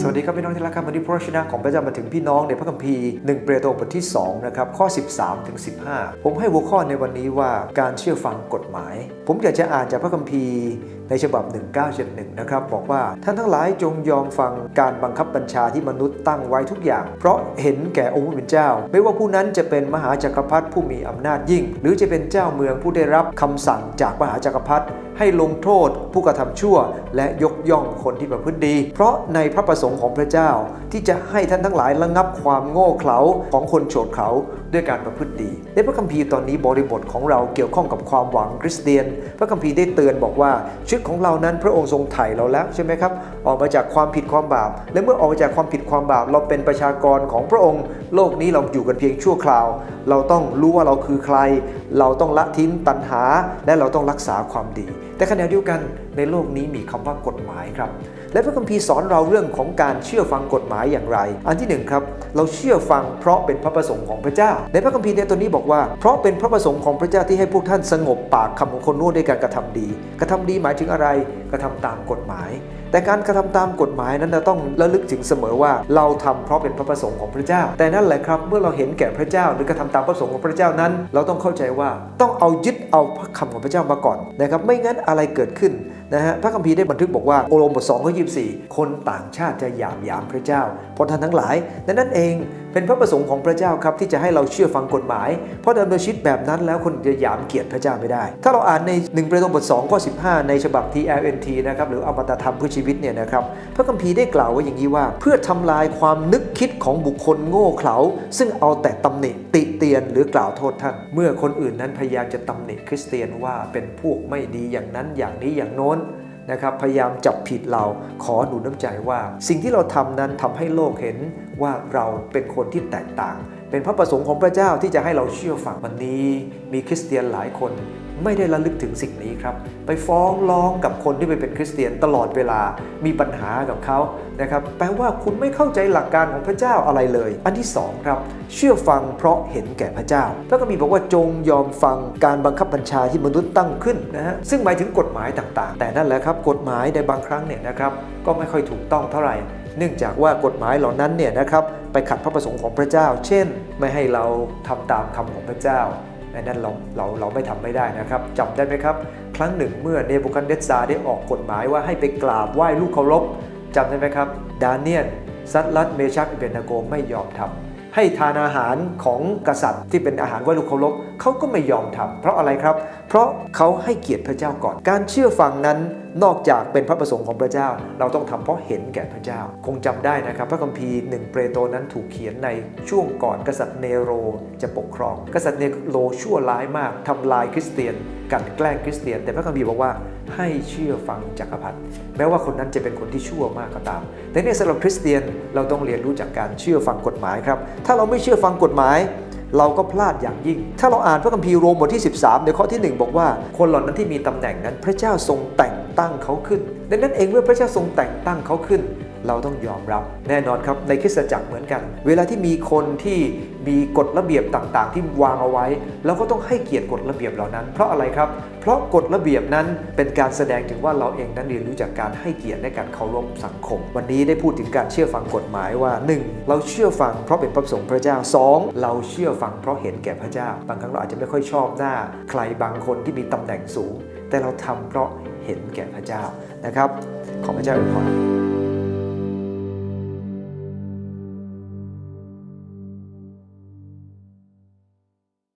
สวัสดีครับพี่น้องที่รักครับวันนี้พระชนะของพระเจ้ามาถึงพี่น้องในพระคัมภีร์1เปโตรบทที่2นะครับข้อ 13ถึง15 ผมให้หัวข้อในวันนี้ว่าการเชื่อฟังกฎหมาย ผมอยากจะอ่านจากพระคัมภีร์ในฉบับ 1971 นะครับ บอกว่าท่านทั้งหลายจงยอมฟังการบังคับบัญชาที่มนุษย์ตั้งไว้ทุกอย่าง เพราะเห็นแก่องค์พระผู้เป็นเจ้า ไม่ว่าผู้นั้นจะเป็นมหาจักรพรรดิผู้มีอำนาจยิ่ง หรือจะเป็นเจ้าเมืองผู้ได้รับคำสั่งจากมหาจักรพรรดิให้ลงโทษผู้กระทำชั่ว และยกย่องคนที่ประพฤติดี เพราะในพระประสงค์ของพระเจ้า ที่จะให้ท่านทั้งหลายระงับความโง่เขลาของคนโฉดเขาด้วยการประพฤติดี ในพระคัมภีร์ตอนนี้บริบทของเราเกี่ยวข้องกับความหวังคริสเตียน พระคัมภีร์ได้เตือนบอกว่าชวิตของเรานั้นพระองค์ทรงไถ่เราแล้วใช่ไหมครับ ออกมาจากความผิดความบาป และเมื่อออกมาจากความผิดความบาป เราเป็นประชากรของพระองค์ โลกนี้เราอยู่กันเพียงชั่วคราว เราต้องรู้ว่าเราคือใคร เราต้องละทิ้งตัณหา และเราต้องรักษาความดี แต่ขณะเดียวกัน ในโลกนี้มีคำว่ากฎหมายครับ และพระคัมภีร์สอนเราเรื่องของการเชื่อฟังกฎหมายอย่างไร อันที่หนึ่งครับ เราเชื่อฟังเพราะเป็นพระประสงค์ของพระเจ้า ในพระคัมภีร์ในตัวนี้บอกว่า เพราะเป็นพระประสงค์ของพระเจ้าที่ให้พวกท่านสงบปากคำของคนนู้นด้วยการกระทำดี กระทำดีหมายถึงอะไร กระทำตามกฎหมาย แต่การกระทำตามกฎหมายนั้นจะต้องระลึกถึงเสมอว่าเราทำเพราะเป็นพระประสงค์ของพระเจ้า แต่นั่นแหละครับ เมื่อเราเห็นแก่พระเจ้าหรือกระทำตามพระประสงค์ของพระเจ้านั้น เราต้องเข้าใจว่าต้องเอายึดเอาพระคำของพระเจ้ามาก่อนนะครับไม่งั้นอะไรเกิดขึ้นนะฮะพระคัมภีร์ได้บันทึกบอกว่าโอรมบทสองข้อยีคนต่างชาติจะหยามยามพระเจ้าเพราะท่านทั้งหลายดังนั้นเอง เป็นพระประสงค์ของพระเจ้าครับที่จะให้เราเชื่อฟังกฎหมาย เพราะดำเนินชีวิตแบบนั้นแล้วคนจะหยามเกียรติพระเจ้าไม่ได้ ถ้าเราอ่านใน1เปโตรบท2ข้อ15 ในฉบับ TLNT นะครับหรืออมตะธรรมเพื่อชีวิตเนี่ยนะครับพระคัมภีร์ได้กล่าวไว้อย่างนี้ว่า เพื่อทำลายความนึกคิดของบุคคลโง่เขลาซึ่งเอาแต่ตำหนิติเตียนหรือกล่าวโทษท่าน เมื่อคนอื่นนั้นพยายามจะตำหนิคริสเตียนว่าเป็นพวกไม่ดีอย่างนั้นอย่างนี้อย่างโน้น นะครับพยายามจับผิดเราขอหนุนน้ำใจว่า สิ่งที่เราทำนั้นทำให้โลกเห็นว่าเราเป็นคนที่แตกต่าง เป็นพระประสงค์ของพระเจ้าที่จะให้เราเชื่อฟังวันนี้ มีคริสเตียนหลายคน ไม่ได้ระลึกถึงสิ่งนี้ครับ ไปฟ้องร้องกับคนที่ไปเป็นคริสเตียนตลอดเวลามีปัญหากับเขานะครับแปลว่าคุณไม่เข้าใจหลักการของพระเจ้าอะไรเลย อันที่สองครับเชื่อฟังเพราะเห็นแก่พระเจ้าพระคัมภีร์บอกว่าจงยอมฟังการบังคับบัญชาที่มนุษย์ตั้งขึ้นนะฮะซึ่งหมายถึงกฎหมายต่างๆ แต่นั่นแหละครับกฎหมายในบางครั้งเนี่ยนะครับก็ไม่ค่อยถูกต้องเท่าไหร่เนื่องจากว่ากฎหมายเหล่านั้นเนี่ยนะครับไปขัดพระประสงค์ของพระเจ้า เช่น ไม่ให้เราทำตามคำของพระเจ้า อันนั้นเราเราเราไม่ทำไม่ได้นะครับจำได้ไหมครับ ครั้งหนึ่งเมื่อเนบุคัดเนสซาร์ได้ออกกฎหมายว่าให้ไปกราบไหว้ลูกเคารพจำได้ไหมครับ ดาเนียนซัดลัดเมชักเบนนาโกไม่ยอมทำ ให้ทานอาหารของกษัตริย์ ที่เป็นอาหารไหว้ลูกเคารพเขาก็ไม่ยอมทำเพราะอะไรครับ เพราะเขาให้เกียรติพระเจ้าก่อน การเชื่อฟังนั้นนอกจากเป็นพระประสงค์ของพระเจ้า เราต้องทำเพราะเห็นแก่พระเจ้า คงจำได้นะครับ พระคัมภีร์หนึ่งเปโตรนั้นถูกเขียนในช่วงก่อนกษัตริย์เนโรจะปกครอง กษัตริย์เนโรชั่วร้ายมากทำลายคริสเตียนกันแกล้งคริสเตียน แต่พระคัมภีร์บอกว่า ให้เชื่อฟังจักรพรรดิแม้ว่าคนนั้นจะเป็นคนที่ชั่วมากก็ตาม แต่เนี่ยสำหรับคริสเตียนเราต้องเรียนรู้จากการเชื่อฟังกฎหมายครับ ถ้าเราไม่เชื่อฟังกฎหมาย เราก็พลาดอย่างยิ่ง ถ้าเราอ่านพระคัมภีร์โรมบทที่ 13 ในข้อที่ 1 บอกว่า คนเหล่านั้นที่มีตำแหน่งนั้น พระเจ้าทรงแต่งตั้งเขาขึ้น ดังนั้นเองเมื่อพระเจ้าทรงแต่งตั้งเขาขึ้น เราต้องยอมรับแน่นอนครับในคริสตจักรเหมือนกัน เวลาที่มีคนที่มีกฎระเบียบต่างๆ ที่วางเอาไว้เราก็ต้องให้เกียรติกฎระเบียบเหล่านั้น เพราะอะไรครับ เพราะกฎระเบียบนั้นเป็นการแสดงถึงว่าเราเองนั้นเรียนรู้จากการให้เกียรติและการเคารพสังคม วันนี้ได้พูดถึงการเชื่อฟังกฎหมายว่า 1. เราเชื่อฟังเพราะเป็นพระประสงค์พระเจ้า 2. เราเชื่อฟังเพราะเห็นแก่พระเจ้า บางครั้งเราอาจจะไม่ค่อยชอบหน้า ใครบางคนที่มีตำแหน่งสูง แต่เราทำเพราะเห็นแก่พระเจ้านะครับ ขอพระเจ้าอวยพร